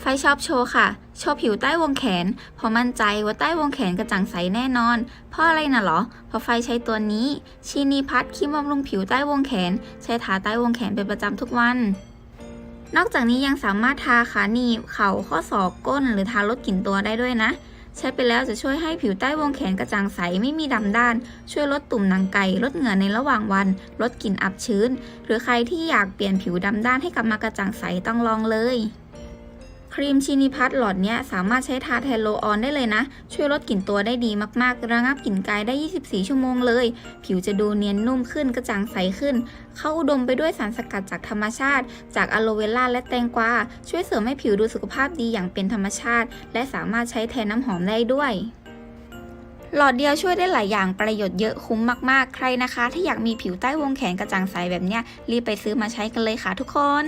ไฟชอบโชว์ค่ะ โชว์ผิวใต้วงแขน พอมั่นใจว่าใต้วงแขนกระจ่างใสแน่นอน เพราะอะไรน่ะเหรอ เพราะไฟใช้ตัวนี้ ชีนีพัดครีมบำรุงผิวใต้วงแขน ใช้ทาใต้วงแขนเป็นประจำทุกวัน นอกจากนี้ยังสามารถทาขาหนีบ เข่า ข้อศอก ก้น หรือทาลดกลิ่นตัวได้ด้วยนะ ใช้ไปแล้วจะช่วยให้ผิวใต้วงแขนกระจ่างใสไม่มีดำด้าน ช่วยลดตุ่มหนังไก่ ลดเหงื่อในระหว่างวัน ลดกลิ่นอับชื้น หรือใครที่อยากเปลี่ยนผิวดำด้านให้กลับมากระจ่างใสต้องลองเลย ครีมชินิพัทหลอดเนี้ยสามารถใช้ทาแทนโลออนได้เลยนะ ช่วยลดกลิ่นตัวได้ดีมากๆ ระงับกลิ่นกายได้ 24 ชั่วโมงเลย ผิวจะดูเนียนนุ่มขึ้นกระจ่างใสขึ้น เข้าอุดมไปด้วยสารสกัดจากธรรมชาติ จากอะโลเวล่าและแตงกวาช่วยเสริมให้ผิวดูสุขภาพดีอย่างเป็นธรรมชาติ และสามารถใช้แทนน้ำหอมได้ด้วยหลอดเดียวช่วยได้หลายอย่างประโยชน์เยอะคุ้มมากๆ ใครนะคะ ที่อยากมีผิวใต้วงแขนกระจ่างใสแบบเนี้ยรีบไปซื้อมาใช้กันเลยค่ะทุกคน